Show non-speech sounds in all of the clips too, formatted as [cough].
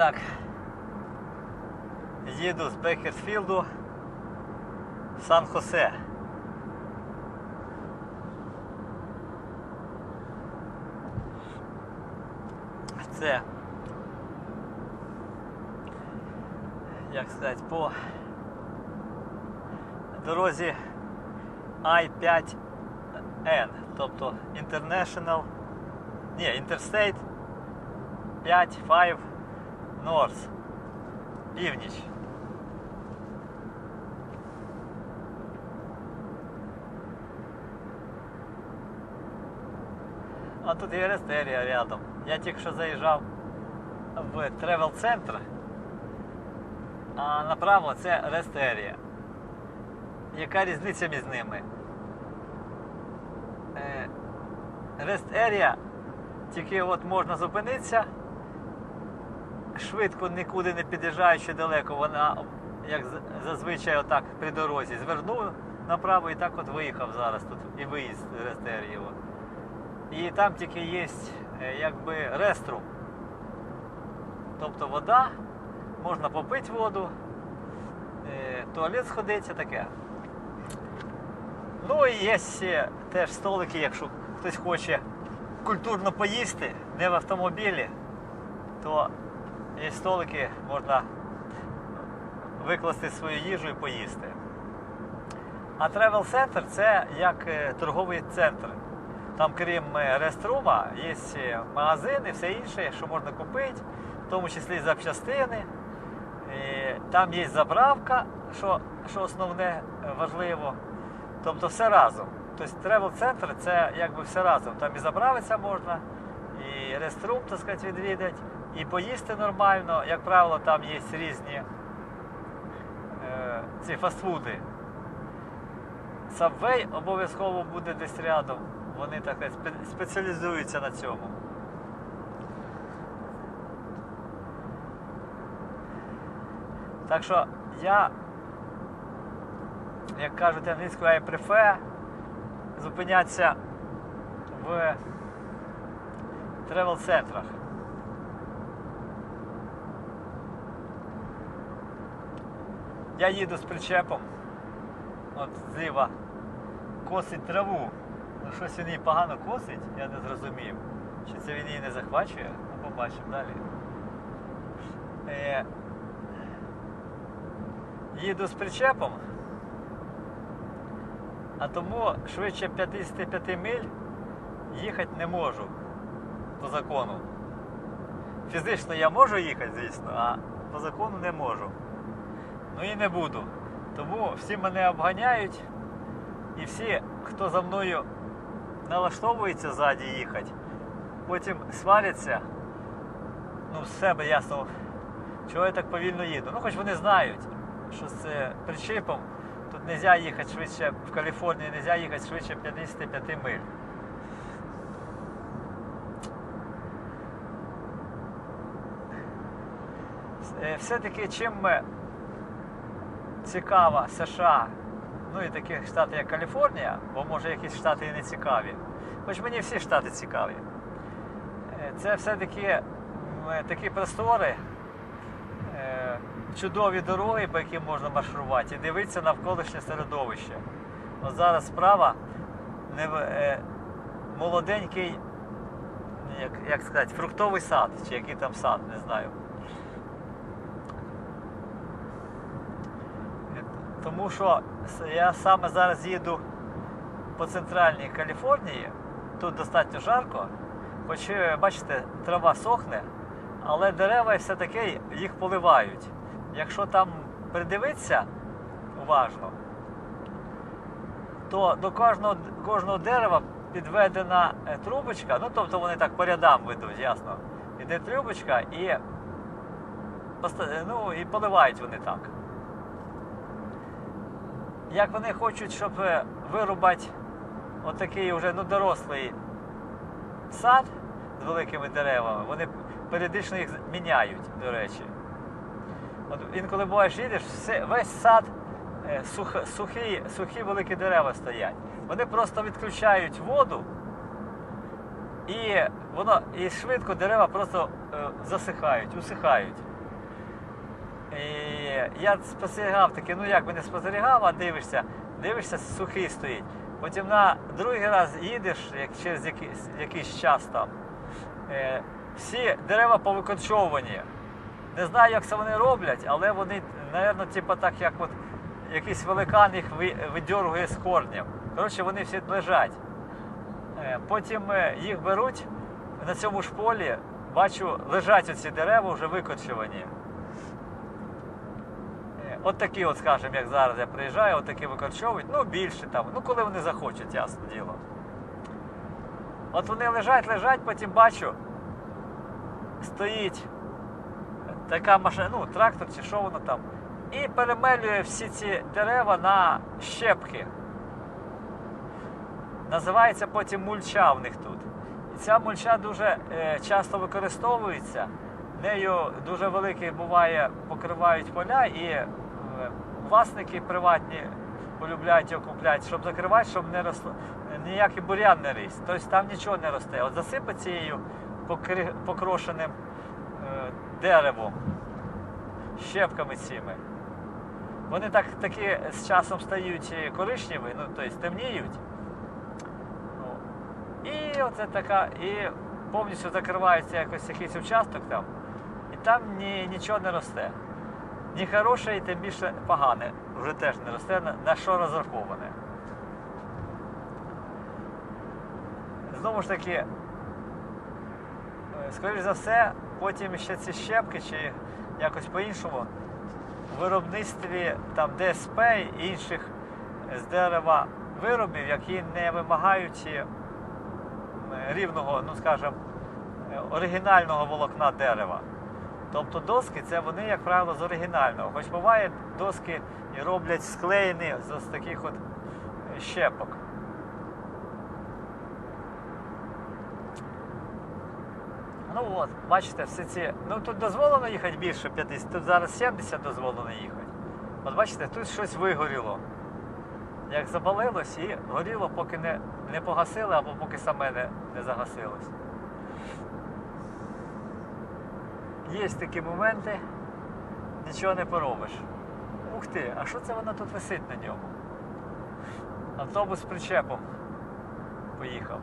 Так. Їду з Бекерсфілду в Сан-Хосе. Це, як сказати, по дорозі I5N, тобто International, ні, Interstate 5, 5 North, північ. А тут є Рестерія рядом. Я тільки що заїжджав в тревел центр, а направо це Рестерія. Яка різниця між ними? Рест Ерія, тільки от можна зупинитися, швидко нікуди не під'їжджаючи далеко, вона, як зазвичай, отак при дорозі, звернув направо і так от виїхав зараз тут і виїзд з Рест І там тільки є е, якби реструм. Тобто вода, можна попити воду, е, туалет сходиться таке. Ну і є теж столики, якщо хтось хоче культурно поїсти, не в автомобілі, то є столики, можна викласти свою їжу і поїсти. А тревел центр це як е, торговий центр. Там, крім е, реструма, є магазини, все інше, що можна купити, в тому числі запчастини. І Там є заправка, що, що основне е, важливо. Тобто все разом. Тобто тревел центр це якби все разом. Там і заправитися можна, і реструм, так сказати, відвідати, і поїсти нормально. Як правило, там є різні е, ці фастфуди. Subway обов'язково буде десь рядом. Вони так спеціалізуються на цьому. Так що я, як кажуть англійською, I prefer зупинятися в тревел-центрах. Я їду з причепом, от зліва косить траву. Ну щось він її погано косить, я не зрозумів. Чи це він її не захвачує? Ну, побачимо далі. Е, їду з причепом, а тому швидше 55 миль їхати не можу по закону. Фізично я можу їхати, звісно, а по закону не можу. Ну і не буду. Тому всі мене обганяють, і всі, хто за мною налаштовується ззаді їхати, потім сваряться. Ну, з себе ясно, чого я так повільно їду. Ну, хоч вони знають, що з е, причепом тут не можна їхати швидше, в Каліфорнії не можна їхати швидше 55 миль. Е, Все-таки чим е, цікава США, ну і такі штати, як Каліфорнія, бо може якісь штати і не цікаві. Хоч мені всі штати цікаві. Е, Це все-таки е, такі простори, е, чудові дороги, по яким можна маршрувати, і дивитися навколишнє середовище. От зараз справа не е, молоденький, як, як сказати, фруктовий сад, чи який там сад, не знаю. Тому що я саме зараз їду по центральній Каліфорнії, тут достатньо жарко, хоч е, бачите, трава сохне, але дерева все-таки їх поливають. Якщо там придивитися уважно, то до кожного, кожного дерева підведена е, трубочка, ну тобто вони так по рядам ведуть, ясно. Іде трубочка і, е, ну, і поливають вони так. Як вони хочуть, щоб е, вирубати отакий вже ну, дорослий сад з великими деревами, вони періодично їх міняють, до речі. От інколи буваєш, їдеш, весь сад е, сух, сухі, сухі великі дерева стоять. Вони просто відключають воду і воно і швидко дерева просто е, засихають, усихають. І я спостерігав таки, ну як би не спостерігав, а дивишся, дивишся, сухий стоїть. Потім на другий раз їдеш, як через якийсь, якийсь час там. Е, всі дерева повикорчовані. Не знаю, як це вони роблять, але вони, напевно, типу так, як от якийсь великан їх ви- видьоргує з корнем. Коротше, вони всі лежать. Е, Потім е, їх беруть на цьому ж полі, бачу, лежать оці дерева вже викорчовані. От от, скажімо, як зараз я приїжджаю, от викорчовують, ну більше там, ну коли вони захочуть, ясне діло. От вони лежать, лежать, потім бачу, стоїть така машина, ну, трактор чи що воно там, і перемелює всі ці дерева на щепки. Називається потім мульча в них тут. І ця мульча дуже е, часто використовується. Нею дуже великий буває, покривають поля, і власники приватні полюбляють його купляти, щоб закривати, щоб не росло, ніякий бурян не ріс. Тобто там нічого не росте. От засипать цією покрошеним е, деревом, щепками цими. Вони так, такі з часом стають е, коричневі, ну, тобто темніють. І оце така, і повністю закривається якось якийсь участок там, і там ні, нічого не росте. Ні хороше, і тим більше погане вже теж не росте, на, що розраховане. Знову ж таки, е, скоріш за все, потім ще ці щепки чи якось по-іншому в виробництві там ДСП і інших з дерева виробів, які не вимагають е, рівного, ну скажімо, е, оригінального волокна дерева. Тобто доски це вони, як правило, з оригінального. Хоч буває, доски роблять склеєні з таких от е, щепок. Ну от, бачите, всі ці. Ну тут дозволено їхати більше 50, тут зараз 70 дозволено їхати. От бачите, тут щось вигоріло. Як запалилось і горіло, поки не, не погасили або поки саме не, не загасилось. Є такі моменти, нічого не поробиш. Ух ти, а що це воно тут висить на ньому? Автобус з причепом поїхав.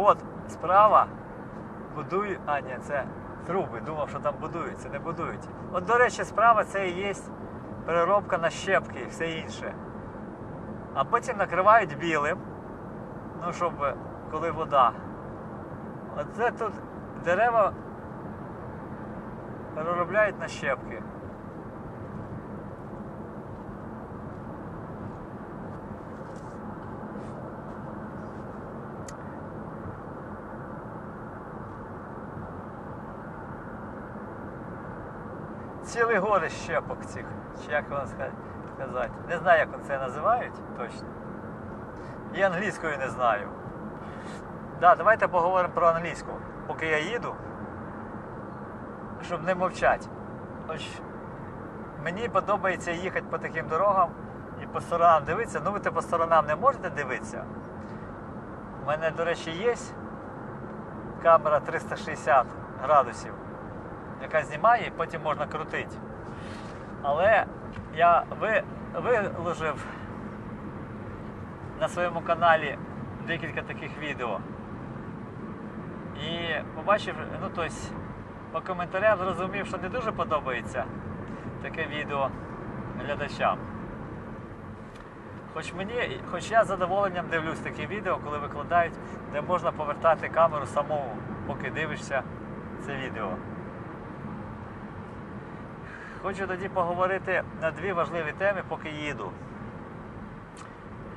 От, справа будують. А, ні, це труби. Думав, що там будують, це не будують. От, до речі, справа це і є переробка на щепки і все інше. А потім накривають білим. Ну, щоб коли вода. Оце тут дерева переробляють на щепки. Цілі гори щепок цих, чи як ска- сказати. Не знаю, як це називають точно. І англійською не знаю. Да, давайте поговоримо про англійську, поки я їду, щоб не мовчати. Ось мені подобається їхати по таким дорогам і по сторонам дивитися. Ну ви по сторонам не можете дивитися. У мене, до речі, є камера 360 градусів, яка знімає і потім можна крутити. Але я ви, виложив на своєму каналі декілька таких відео. І побачив, ну тобто, по коментарям зрозумів, що не дуже подобається таке відео глядачам. Хоч мені, хоч я з задоволенням дивлюсь такі відео, коли викладають, де можна повертати камеру самому, поки дивишся це відео. Хочу тоді поговорити на дві важливі теми, поки їду.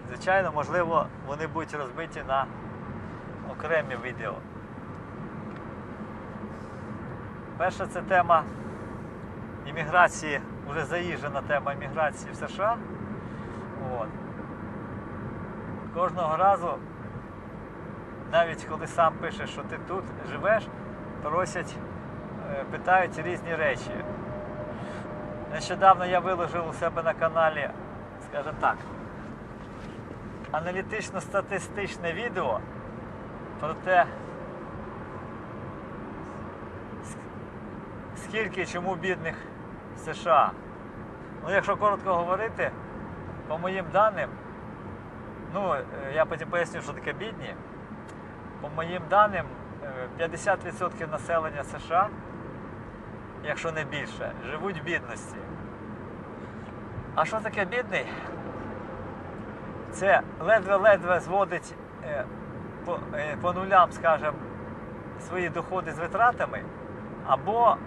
Звичайно, можливо, вони будуть розбиті на окремі відео. Перша це тема імміграції, вже заїжджена тема імміграції в США. От. Кожного разу, навіть коли сам пишеш, що ти тут живеш, просять, е, питають різні речі. Нещодавно я виложив у себе на каналі, скажімо так, аналітично-статистичне відео про те, скільки і чому бідних в США. Ну, якщо коротко говорити, по моїм даним, ну, е, я потім поясню, що таке бідні. По моїм даним, е, 50% населення США, якщо не більше, живуть в бідності. А що таке бідний? Це ледве-ледве зводить е, по, е, по нулям, скажімо, свої доходи з витратами, або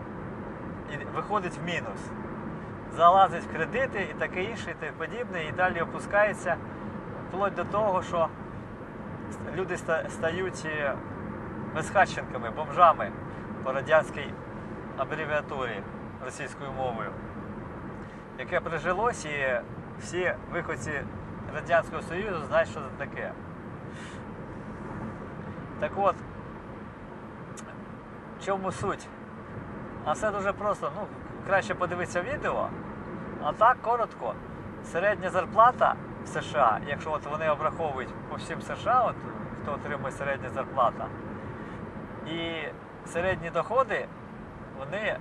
виходить в мінус. Залазить в кредити і таке інше, і подібне, і далі опускається вплоть до того, що люди стають е, безхатченками, бомжами по радянській абревіатурі російською мовою, яке прижилось, і всі виходці Радянського Союзу знають, що це таке. Так от, в чому суть? А все дуже просто. Ну, краще подивитися відео. А так, коротко, середня зарплата в США, якщо от вони обраховують по всім США, от, хто отримує середня зарплата, і середні доходи, вони,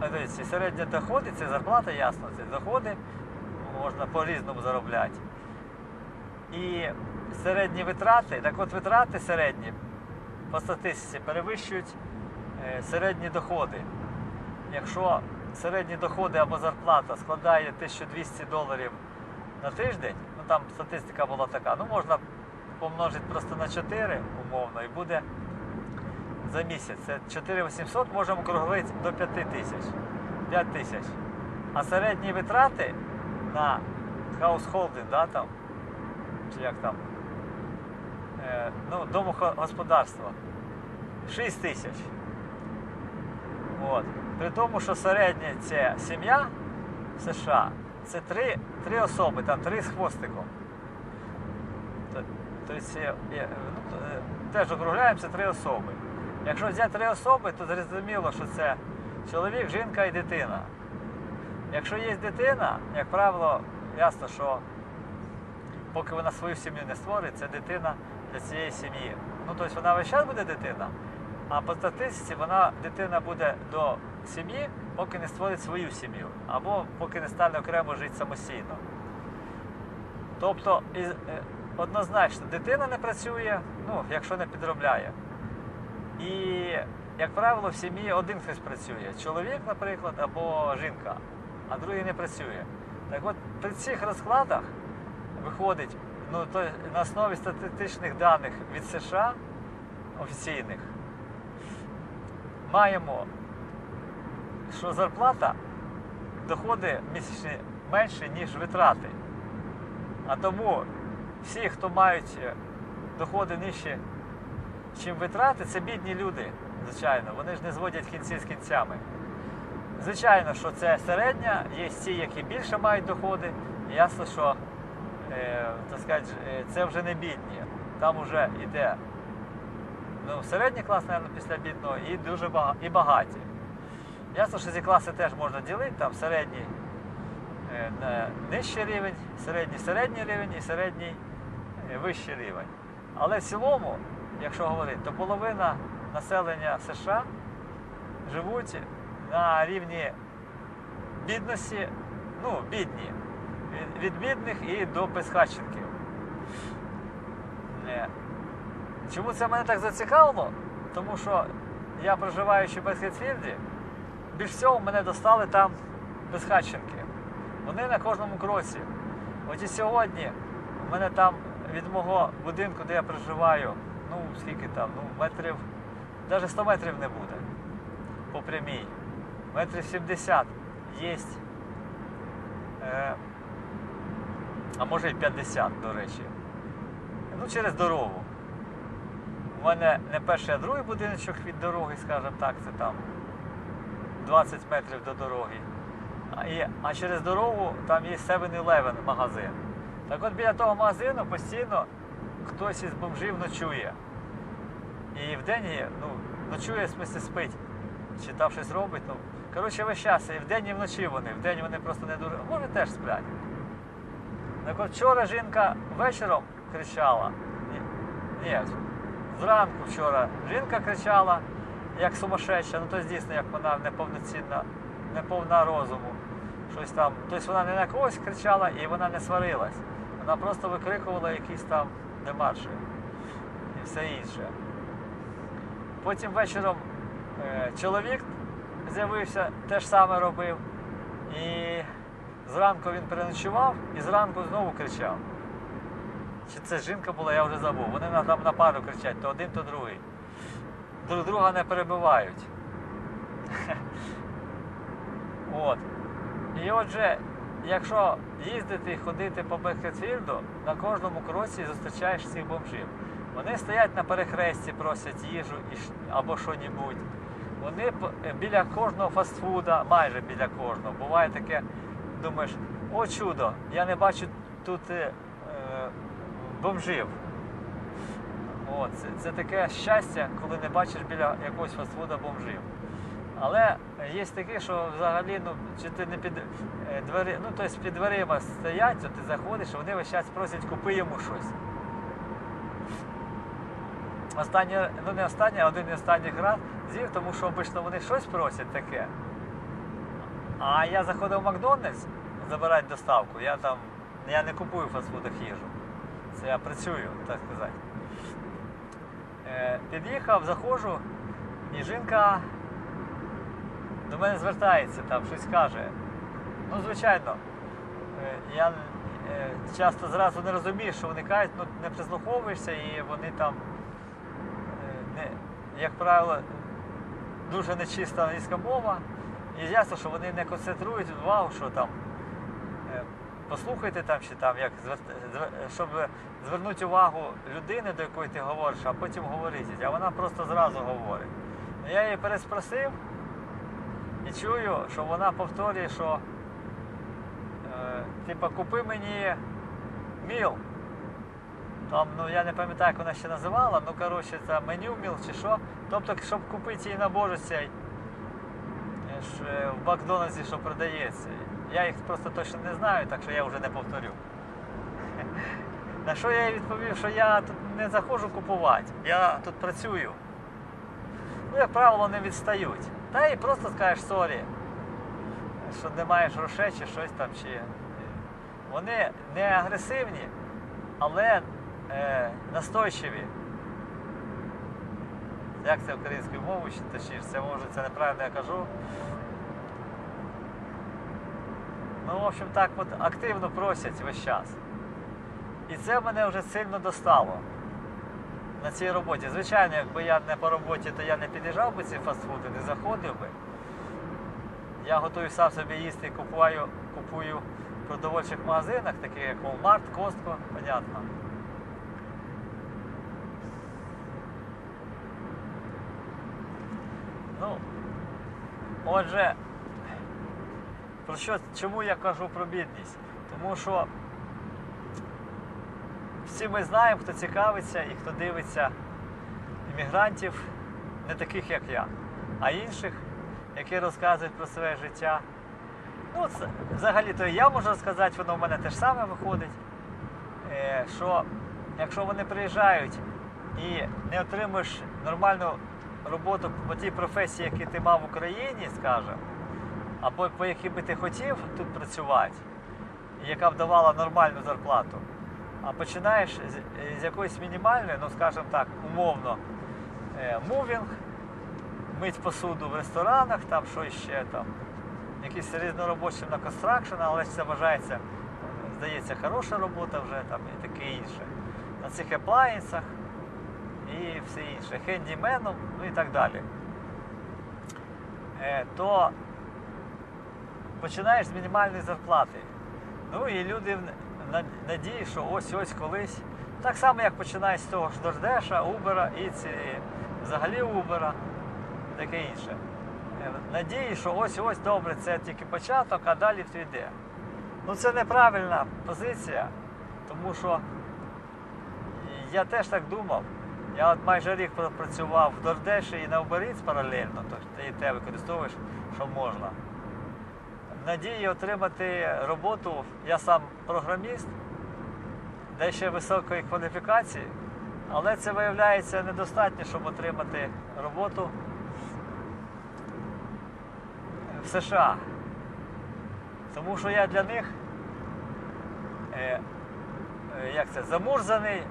а, дивіться, середні доходи, це зарплата, ясно, це доходи, можна по-різному заробляти. І середні витрати, так от витрати середні по статистиці перевищують е, середні доходи. Якщо середні доходи або зарплата складає 1200 доларів на тиждень, ну там статистика була така, ну можна помножити просто на 4 умовно і буде за місяць. Це 4800 можемо округлити до 5 тисяч. 5 тисяч. А середні витрати на хаусхолдинг, да, там, чи як там, е, ну, домогосподарство 6 тисяч. От. При тому, що середня ця сім'я США це три, три особи, там три з хвостиком. Тобто теж це три особи. Якщо взяти три особи, то зрозуміло, що це чоловік, жінка і дитина. Якщо є дитина, як правило, ясно, що поки вона свою сім'ю не створить, це дитина для цієї сім'ї. Ну, тобто вона весь час буде дитина, а по статистиці вона дитина буде до сім'ї, поки не створить свою сім'ю, або поки не стане окремо жити самостійно. Тобто, е, однозначно, дитина не працює, ну, якщо не підробляє. І, як правило, в сім'ї один хтось працює. Чоловік, наприклад, або жінка, а другий не працює. Так от при цих розкладах виходить ну, то, на основі статистичних даних від США офіційних, маємо, що зарплата доходи місячні менше, ніж витрати. А тому всі, хто мають е, доходи нижче, чим витрати, це бідні люди, звичайно. Вони ж не зводять кінці з кінцями. Звичайно, що це середня, є ті, які більше мають доходи. Ясно, що е, так сказати, е, це вже не бідні. Там вже йде ну, середній клас, мабуть, після бідного, і дуже бага, і багаті. Ясно, що ці класи теж можна ділити, там середній е, нижчий рівень, середній середній рівень і середній е, вищий рівень. Але в цілому, якщо говорити, то половина населення США живуть на рівні бідності, ну, бідні. Від, від бідних і до безхатченків. Е, Чому це мене так зацікавило? Тому що я проживаючи в Бесхетфілді, більш всього мене достали там безхатченки. Вони на кожному кроці. От і сьогодні у мене там від мого будинку, де я проживаю, ну скільки там, ну метрів, навіть 100 метрів не буде по прямій. Метрів 70 є. Е, а може і 50, до речі. Ну, через дорогу. У мене не перший, а другий будиночок від дороги, скажімо так, це там 20 метрів до дороги. А, і, а через дорогу там є 7-Eleven магазин. Так от біля того магазину постійно хтось із бомжів ночує. І вдень ну, ночує, в смысле спить. Чи там щось робить. Ну, коротше, весь час, і вдень, і вночі вони. Вдень вони просто не дуже. Може теж сплять. Так от вчора жінка вечором кричала. Ні, ні, зранку вчора жінка кричала, як сумасшедша, ну то дійсно, як вона неповноцінна, неповна розуму. Щось там. Тобто вона не на когось кричала і вона не сварилась. Вона просто викрикувала якісь там демарші і все інше. Потім вечором е, чоловік з'явився, те ж саме робив. І зранку він переночував і зранку знову кричав. Чи це жінка була, я вже забув. Вони там на пару кричать, то один, то другий. Друг друга не перебивають. [laughs] От. І отже, якщо їздити і ходити по Бекетфілду, на кожному кроці зустрічаєш цих бомжів. Вони стоять на перехресті, просять їжу або що-небудь. Вони біля кожного фастфуда, майже біля кожного. Буває таке, думаєш, о чудо, я не бачу тут е, бомжів. От, це, це таке щастя, коли не бачиш біля якогось фастфуда бомжів. Але є такі, що взагалі, ну, чи ти не під е, двері, ну, тобто під дверима стоять, то ти заходиш, і вони весь час просять купи йому щось. Останнє, ну не останнє, а один із останніх раз з'їв, тому що обично вони щось просять таке. А я заходив в Макдональдс забирати доставку, я там я не купую в фастфудах їжу. Це я працюю, так сказати. Е, під'їхав, заходжу, і жінка до мене звертається, там щось каже. Ну, звичайно, е, я е, часто зразу не розумію, що вони кажуть, ну не прислуховуєшся, і вони там, е, не, як правило, дуже нечиста англійська мова. І ясно, що вони не концентрують увагу, що там послухайте там чи там, як щоб звернути увагу людини, до якої ти говориш, а потім говорити. А вона просто зразу говорить. Ну, Я її переспросив і чую, що вона повторює, що е, типа купи мені міл. Там, ну я не пам'ятаю, як вона ще називала, ну коротше, це меню міл чи що. Тобто, щоб купити їй набор цей е, е, в Макдональдсі, що продається. Я їх просто точно не знаю, так що я вже не повторю. [laughs] На що я їй відповів, що я тут не заходжу купувати, я тут працюю. Ну, як правило, не відстають. Та і просто скажеш сорі, що не маєш грошей чи щось там. Чи... Вони не агресивні, але е, настойчиві. Як це українською мовою, чи точніше, це може це неправильно я кажу. Ну, в общем, так от активно просять весь час. І це мене вже сильно достало на цій роботі. Звичайно, якби я не по роботі, то я не під'їжджав би ці фастфуди, не заходив би. Я готую сам собі їсти і купую, купую в продовольчих магазинах, таких як Walmart, Costco, понятно. Ну, отже, про що, чому я кажу про бідність? Тому що всі ми знаємо, хто цікавиться і хто дивиться іммігрантів, не таких, як я, а інших, які розказують про своє життя. Ну, це, взагалі-то я можу розказати, воно в мене те ж саме виходить. Е, що якщо вони приїжджають і не отримуєш нормальну роботу по тій професії, яку ти мав в Україні, скажімо, або по якій би ти хотів тут працювати, яка б давала нормальну зарплату, а починаєш з, з якоїсь мінімальної, ну скажімо так, умовно, е, мувінг, мить посуду в ресторанах, там що ще там, якісь різноробочі на констракшн, але це вважається, здається, хороша робота вже там і таке інше. На цих еплаєнсах і все інше, хендіменом, ну і так далі. Е, то починаєш з мінімальної зарплати. Ну і люди надії, що ось ось колись. Так само, як починають з того ж Дождеша, Убера і ці, взагалі Убера, таке інше. Е, Надії, що ось ось добре, це тільки початок, а далі все йде. Ну це неправильна позиція, тому що я теж так думав. Я от майже рік пропрацював в Дордеші і на Uber паралельно, ти і те використовуєш, що можна. Надії отримати роботу, я сам програміст, де ще високої кваліфікації, але це виявляється недостатньо, щоб отримати роботу в США. Тому що я для них е, е, як це, замурзаний,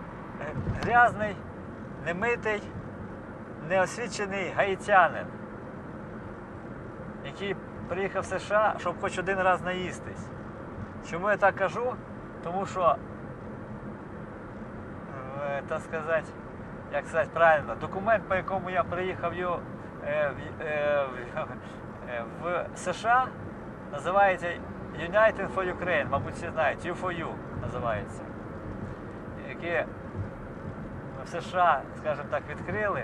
грязний, немитий, неосвічений гаїтянин, який приїхав в США, щоб хоч один раз наїстись. Чому я так кажу? Тому що, е, так сказати, як сказати правильно, документ, по якому я приїхав ю- е, в- е, е, в США, називається United for Ukraine, мабуть, всі знають, U4U називається. Які в США, скажімо так, відкрили